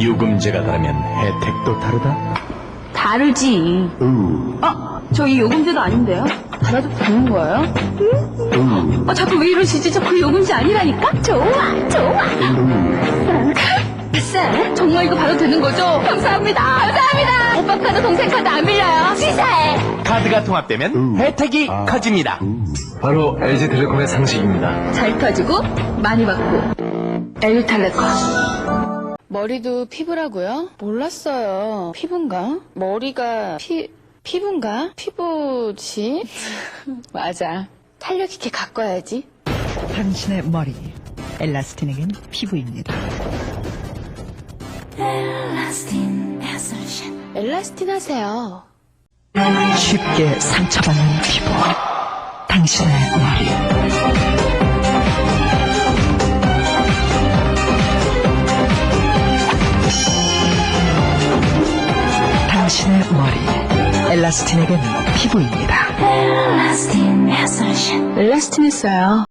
요금제가 다르면 혜택도 다르다. 다르지. 아, 저희 요금제도 아닌데요? 받아도 되는 거예요? 아, 자꾸 왜 이러시지? 저 그 요금제 아니라니까? 좋아, 좋아. 아싸, 정말 이거 받아도 되는 거죠? 감사합니다. 감사합니다. 오빠 카드, 동생 카드 안 빌려요. 시사해. 카드가 통합되면 혜택이 커집니다. 바로 LG텔레콤의 상식입니다. 잘 터지고, 많이 받고. 엘리탈레콤. 머리도 피부라고요? 몰랐어요. 피부인가? 머리가 피, 피부인가? 피부지? 맞아. 탄력 있게 가꿔야지. 당신의 머리 엘라스틴에겐 피부입니다. 엘라스틴 하세요. 쉽게 상처받는 피부 당신의 머리 당신의 머리 엘라스틴에겐 피부입니다. 엘라스틴 했어요.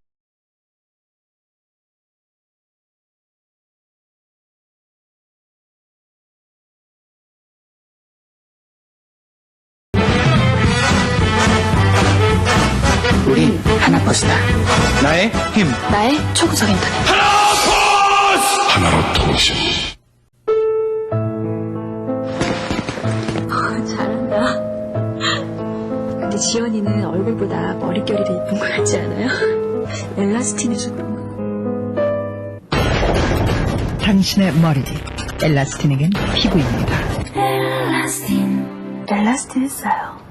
우린 하나 버스다. 나의 힘. 나의 초고속 인터넷. 하나 지연이는 얼굴보다 머릿결이 더 이쁜 것 같지 않아요? 엘라스틴해서 그런 거. 당신의 머리 엘라스틴에겐 피부입니다. 엘라스틴 했어요.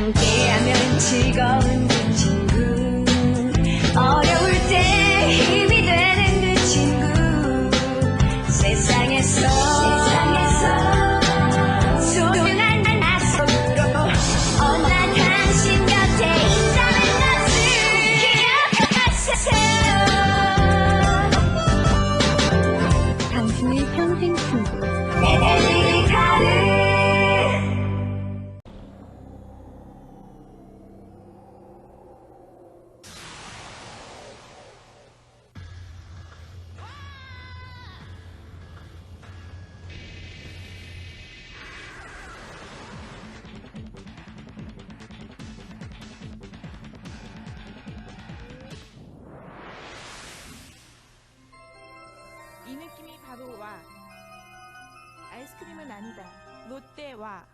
함께하면 즐거운 그 친구. 어려울 때 힘이 되는 그 친구. 세상에서 이 느낌이 바로 와. 아이스크림은 아니다. 롯데 와.